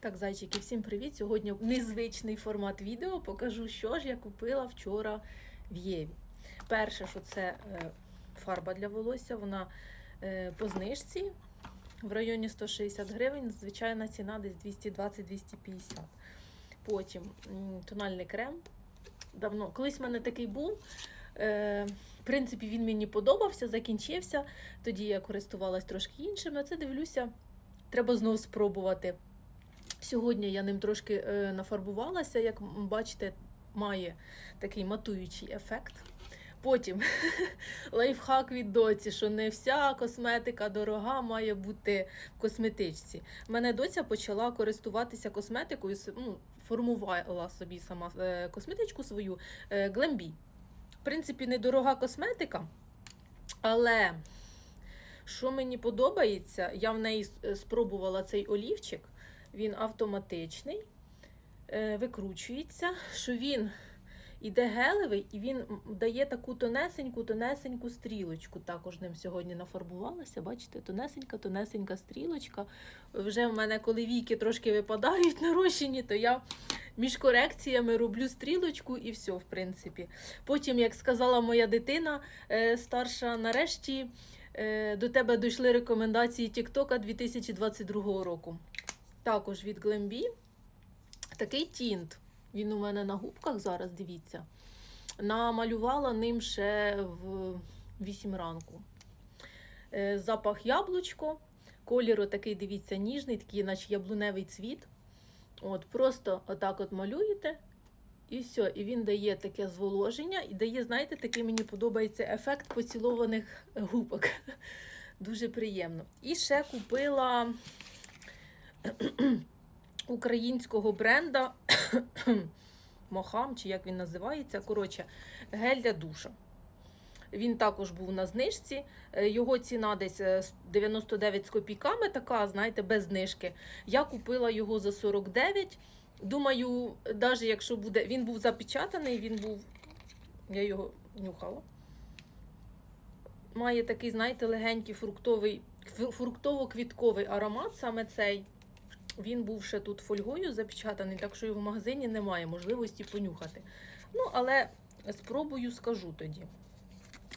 Так, зайчики, всім привіт! Сьогодні незвичний формат відео. Покажу, що ж я купила вчора в Єві. Перше, що це е, фарба для волосся, вона е, по знижці в районі 160 гривень. Звичайна ціна десь 220-250. Потім тональний крем. Давно, колись в мене такий був. Е, в принципі, він мені подобався, закінчився. Тоді я користувалась трошки іншим. На це дивлюся, треба знову спробувати. Сьогодні я ним трошки е, нафарбувалася, як бачите, має такий матуючий ефект. Потім лайфхак від доці, що не вся косметика дорога має бути в косметичці. У мене доця почала користуватися косметикою, ну, формувала собі сама е, косметичку свою Glambi. В принципі, недорога косметика, але що мені подобається, я в неї спробувала цей олівчик. Він автоматичний, е, викручується, що він іде гелевий і він дає таку тонесеньку, тонесеньку стрілочку. Також ним сьогодні нафарбувалася. Бачите, тонесенька, тонесенька стрілочка. Вже в мене, коли віки трошки випадають нарощені, то я між корекціями роблю стрілочку і все, в принципі. Потім, як сказала моя дитина е, старша, нарешті е, до тебе дійшли рекомендації TikTok 2022 року також від Glambi. Такий тінт. Він у мене на губках зараз, дивіться. Намалювала ним ще в 8 ранку. Е, Запах яблучко. Колір такий, дивіться, ніжний, такий, наче яблуневий цвіт. От, просто отак от малюєте. І все, і він дає таке зволоження, і дає, знаєте, такий мені подобається ефект поцілованих губок. Дуже приємно. І ще купила українського бренда Мохам, чи як він називається. Коротше, гель для душа. Він також був на знижці. Е, Його ціна десь е, 99 з копійками, така, знаєте, без знижки. Я купила його за 49. Думаю, навіть якщо буде. Він був запечатаний, він був. Я його нюхала. Має такий, знаєте, легенький фруктовий, фруктово-квітковий аромат, саме цей. Він був ще тут фольгою запечатаний, так що його в магазині немає можливості понюхати. Ну, але спробую, скажу тоді.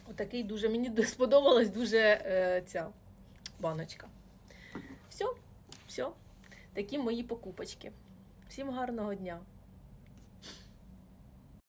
Отакий дуже мені сподобалась дуже е, ця баночка. Все, все. Такі мої покупочки. Всім гарного дня!